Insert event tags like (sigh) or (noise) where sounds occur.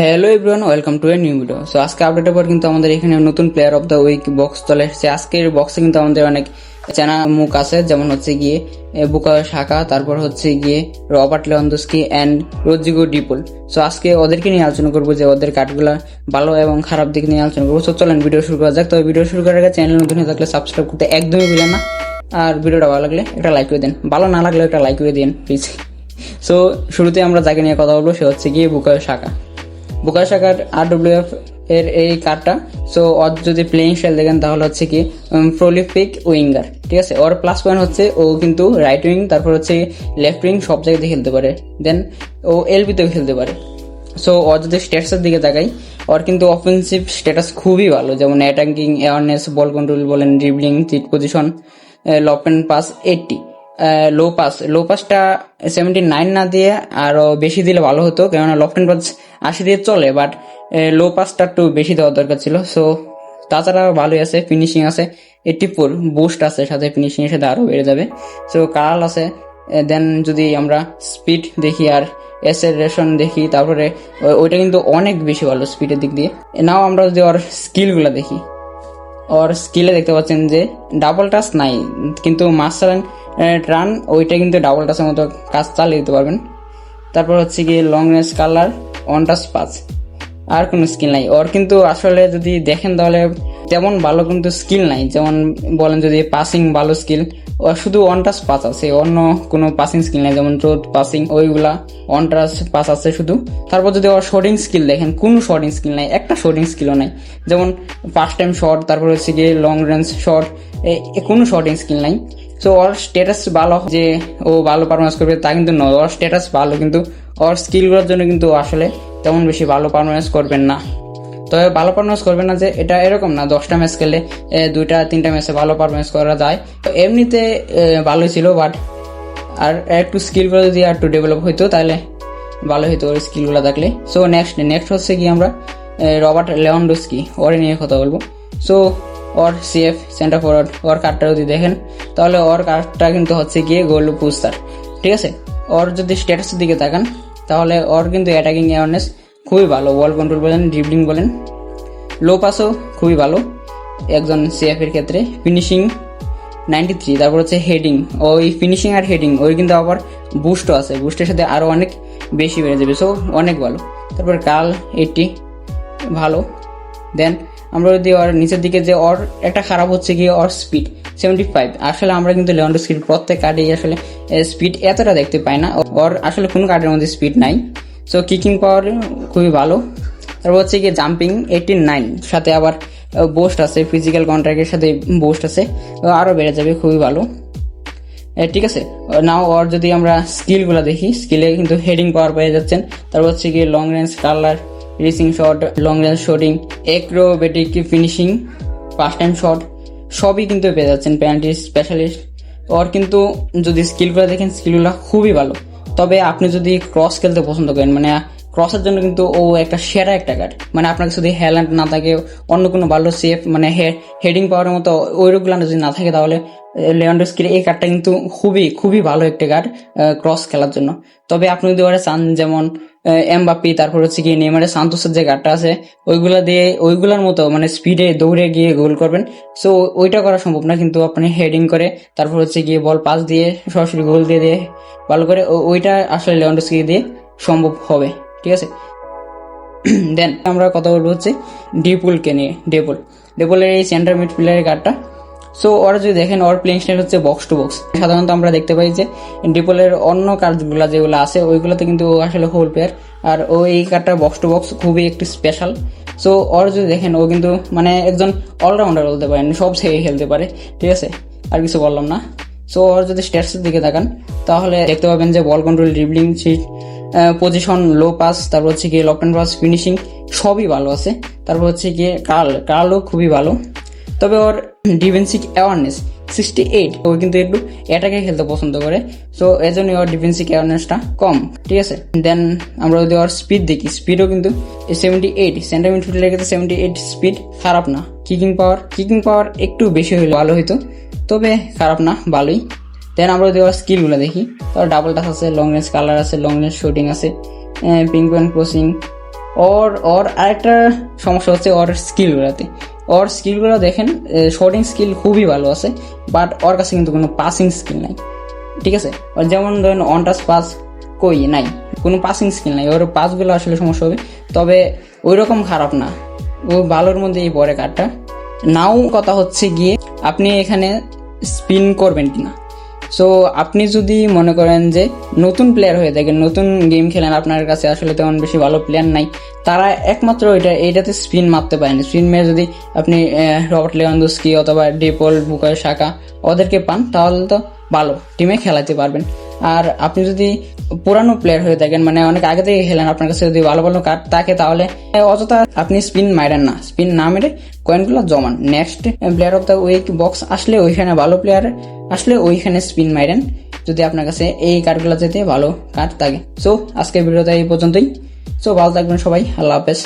Hello everyone welcome to a new video so আজকে আপডেটের পর কিন্তু আমাদের এখানে নতুন player of the week box চলে এসেছে। আজকের বক্সে কিন্তু আমাদের অনেক চেনা মুখ আছে, যেমন হচ্ছে গিয়ে বুকা শাখা, তারপর হচ্ছে গিয়ে রবার্ট লেওয়ান্দস্কি অ্যান্ড রোজিগো ডিপল। সো আজকে ওদেরকে নিয়ে আলোচনা করব যে ওদের কাঠগুলা ভালো এবং খারাপ দিক নিয়ে আলোচনা করব। সো চলেন ভিডিও শুরু করা যাক। তবে ভিডিও শুরু করার আগে চ্যানেল নতুন হয়ে থাকলে সাবস্ক্রাইব করতে একদমই ভুলেন না। আর ভিডিওটা ভালো লাগলে একটা লাইক করে দিন। ভালো না লাগলে একটা লাইক করে দিন প্লিজ সো শুরুতে আমরা যাকে নিয়ে কথা বলব, সে হচ্ছে গিয়ে বুকায় শাখা। বুকা শাখার আর ডব্লিউ এফ এর এই কার্ডটা সো ওর যদি প্লেইং স্টাইল দেখেন তাহলে হচ্ছে কি প্রলিফিক উইঙ্গার ঠিক আছে? ওর প্লাস পয়েন্ট হচ্ছে ও কিন্তু রাইট উইং তারপর হচ্ছে লেফট উইং সব জায়গাতে খেলতে পারে। দেন ও এলবিতেও খেলতে পারে। সো ওর যদি স্ট্যাটাসের দিকে তাকাই, ওর কিন্তু অফেন্সিভ স্ট্যাটাস খুবই ভালো, যেমন অ্যাটাকিং অ্যাওয়ারনেস বল কন্ট্রোল বলেন dribbling cheat position lob and pass eighty low pass low পাসটা seventy nine না দিয়ে আরও বেশি দিলে ভালো হতো, কেননা লফট অ্যান্ড পাস আশি দিয়ে চলে বাট লো পাসটা একটু বেশি দেওয়ার দরকার ছিল। সো তাছাড়া ভালোই আছে ফিনিশিং আছে এইটটি ফোর বুস্ট আছে, সাথে ফিনিশিং এর সাথে আরও বেড়ে যাবে। সো কারাল আছে দেন যদি আমরা স্পিড দেখি আর এসেলেশন দেখি, তারপরে ওইটা কিন্তু অনেক বেশি ভালো স্পিডের দিক দিয়ে। নাও আমরা যদি ওর স্কিলগুলো দেখি, ওর স্কিলে দেখতে পাচ্ছেন যে ডাবল টাচ নাই, কিন্তু মাস্টার রান ওইটা কিন্তু ডাবল টাচের মতো কাজ চালিয়ে দিতে পারবেন। তারপর হচ্ছে কি long range curler one touch পাঁচ আর কোনো স্কিল নাই। ওর কিন্তু আসলে যদি দেখেন তাহলে তেমন ভালো কিন্তু স্কিল নাই। যেমন বলেন যদি পাসিং ভালো স্কিল শুধু অন টাচ পাস আছে। অন্য কোনো পাসিং স্কিল নাই, যেমন রোড পাসিং ওইগুলা অন টাচ পাস আছে শুধু। তারপর যদি ওর শর্টিং স্কিল দেখেন, কোনো শর্টিং স্কিল নাই, একটা শর্টিং স্কিলও নাই। যেমন ফার্স্ট টাইম শর্ট তারপর হচ্ছে গিয়ে লং রেঞ্জ শর্ট কোনো শর্টিং স্কিল নাই। সো ওর স্ট্যাটাস ভালো যে ও ভালো পারফরমেন্স করবে তা কিন্তু নয়। ওর স্ট্যাটাস ভালো কিন্তু ওর স্কিলগুলোর জন্য কিন্তু আসলে তেমন বেশি ভালো পারফরমেন্স করবেন না। তবে ভালো পারফরমেন্স করবেন না যে এটা এরকম না দশটা ম্যাচ খেললে এ, দুইটা তিনটা ম্যাচে ভালো পারফরমেন্স করা যায়। তো এমনিতে ভালোই ছিল বাট আর একটু স্কিলগুলো যদি আর একটু ডেভেলপ হইতো তাহলে ভালো হইতো ওর স্কিলগুলো থাকলে। সো নেক্সট নেক্সট হচ্ছে কি আমরা রবার্ট লেওয়ান্ডোস্কি ওর নিয়ে কথা বলব। সো ওর সিএফ সেন্টার ফরওয়ার্ড ওর কার্ডটা যদি দেখেন, তাহলে ওর কার্ডটা কিন্তু হচ্ছে গিয়ে গোল পুস্তার ঠিক আছে? ওর যদি স্ট্যাটাসের দিকে তাকান, তাহলে ওর কিন্তু অ্যাটাকিং অ্যাওয়ারনেস খুবই ভালো। বল কন্ট্রোল বলেন ড্রিবলিং বলেন লো পাসও খুবই ভালো। একজন সিএফ এর ক্ষেত্রে ফিনিশিং নাইনটি থ্রি তারপর হচ্ছে হেডিং ওই ফিনিশিং আর হেডিং ওই কিন্তু আবার বুস্টও আছে। বুস্টের সাথে আরও অনেক বেশি বেড়ে যাবে সো অনেক ভালো। তারপর কাল এইটটি ভালো। দেন আমরা যদি ওর নিচের দিকে যে ওর একটা খারাপ হচ্ছে গিয়ে ওর স্পিড সেভেন্টি ফাইভ আসলে আমরা কিন্তু লেভেন্ডোস্কির প্রত্যেক কার্ডেই আসলে স্পিড এতটা দেখতে পাই না। ওর আসলে কোনো কার্ডের মধ্যে স্পিড নাই। সো কিকিং পাওয়ার খুবই ভালো। তারপর হচ্ছে গিয়ে জাম্পিং এইটিন নাইন সাথে আবার বোস্ট আছে ফিজিক্যাল কন্ট্রাক্টের সাথে বোস্ট আছে। আরও বেড়ে যাবে, খুবই ভালো। ঠিক আছে? নাও ওর যদি আমরা স্কিলগুলো দেখি স্কিলে কিন্তু হেডিং পাওয়ার পেয়ে যাচ্ছেন। তারপর হচ্ছে গিয়ে long range curler rising shot long range shooting acrobatic finishing first time shot সবই কিন্তু পেয়ে যাচ্ছেন পেনাল্টি স্পেশালিস্ট ওর কিন্তু যদি স্কিলগুলো দেখেন স্কিলগুলো খুবই ভালো। তবে আপনি যদি ক্রস খেলতে পছন্দ করেন মানে ক্রসের জন্য কিন্তু ও একটা সেরা একটা কার্ড মানে আপনার যদি হ্যাল্যান্ড না থাকে, অন্য কোনো ভালো সেফ মানে হেডিং পাওয়ার মতো ওইগুলো যদি না থাকে, তাহলে লেওয়ান্ডোস্কির এই কার্ডটা কিন্তু খুবই খুবই ভালো একটা কার্ড ক্রস খেলার জন্য। তবে আপনি যদি ওরা চান, যেমন এমবাপি তারপর হচ্ছে গিয়ে নেমারের সান্তোসের যে কার্ডটা আছে, ওইগুলা দিয়ে, ওইগুলার মতো মানে স্পিডে দৌড়ে গিয়ে গোল করবেন। সো ওইটা করা সম্ভব না, কিন্তু আপনি হেডিং করে, তারপর হচ্ছে গিয়ে বল পাস দিয়ে, সরাসরি গোল দিয়ে দিয়ে, ভালো করে ওইটা আসলে লেওয়ান্ডোস্কি দিয়ে সম্ভব হবে। ঠিক আছে? (clears throat) দেন আমরা কথা বলব হচ্ছে ডিপুলকে নিয়ে। ডেপুল ডেপুলের এই সেন্টার মিডফিল্ডারের কার্ডটা সো ওরা যদি দেখেন, ওর প্লেইং স্টাইল হচ্ছে বক্স টু বক্স সাধারণত আমরা দেখতে পাই যে ডিপোলের অন্য কার্ডগুলো যেগুলো আছে, ওইগুলোতে কিন্তু আসলে হোল প্লেয়ার আর ও এই কার্ডটা বক্স টু বক্স খুবই একটু স্পেশাল সো ওর যদি দেখেন, ও কিন্তু মানে একজন অলরাউন্ডার বলতে পারেন, সব জায়গায় খেলতে পারে। ঠিক আছে? আর কিছু বললাম না। সো ওর যদি স্ট্যাটসের দিকে তাকান, তাহলে দেখতে পাবেন যে বল কন্ট্রোল ড্রিবলিং সিট পজিশন লো পাস তারপর হচ্ছে গিয়ে লক অ্যান্ড পাস ফিনিশিং সবই ভালো আছে। তারপর হচ্ছে গিয়ে কার্ল কার্লও খুবই ভালো। তবে ওর ডিফেন্সিভ অ্যাওয়ারনেস সিক্সটি এইট ও কিন্তু একটু অ্যাটাকে খেলতে পছন্দ করে। সো এই জন্যই ওর ডিফেন্সিভ অ্যাওয়ারনেসটা কম, ঠিক আছে? দেন আমরা যদি ওর স্পিড দেখি স্পিডও কিন্তু সেভেন্টি এইট সেন্টার মিডফিল্ডের ক্ষেত্রে সেভেন্টি এইট স্পিড খারাপ না। কিকিং পাওয়ার কিকিং পাওয়ার একটু বেশি হলে ভালো হইতো। তবে খারাপ না, ভালোই। দেন আমরা যদি স্কিলগুলো দেখি, তার ডাবল টাচ আছে লং রেঞ্জ কালার আছে লং রেঞ্জ শুটিং আছে পিঙ্ক পয়েন্ট ক্রসিং ওর ওর আরেকটা সমস্যা হচ্ছে ওর স্কিলগুলোতে ওর স্কিলগুলো দেখেন শর্টিং স্কিল খুবই ভালো আছে বাট ওর কাছে কিন্তু কোনো পাসিং স্কিল নাই। ঠিক আছে? যেমন ধরেন অন টাচ পাস কই নাই, কোনো পাসিং স্কিল নাই। ওর পাসগুলো আসলে সমস্যা হবে, তবে ওই রকম খারাপ না। ও ভালোর মধ্যে এই পরে কার্ডটা নাও কথা হচ্ছে গিয়ে, আপনি এখানে স্পিন করবেন কিনা? সো আপনি যদি মনে করেন যে নতুন প্লেয়ার হয়ে থাকেন, নতুন গেম খেলেন, আপনার কাছে আসলে তেমন বেশি ভালো প্লেয়ার নাই, তারা একমাত্র এটা, এইটাতে স্পিন মারতে পারেন স্পিন মেয়ে যদি আপনি রবার্ট লেওয়ান্দুস্কি অথবা ডেপল বুকায় শাখা ওদেরকে পান, তাহলে তো ভালো টিমে খেলাতে পারবেন। আর আপনি যদি পুরানো প্লেয়ার হয়ে থাকেন মানে অনেক আগে থেকে খেলেন আপনার কাছে যদি ভালো ভালো কার্ড থাকে তাহলে অযথা আপনি স্পিন মারেন না। স্পিন না মেরে কয়েনগুলো জমান। Next player of the week box আসলে ওইখানে ভালো প্লেয়ার আসলে ওইখানে স্পিন মারেন, যদি আপনার কাছে এই কার্ডগুলো যেতে ভালো কার্ড থাকে। সো আজকের ভিডিওটা এই পর্যন্তই। সো ভালো থাকবেন সবাই। আল্লাহ হাফেজ।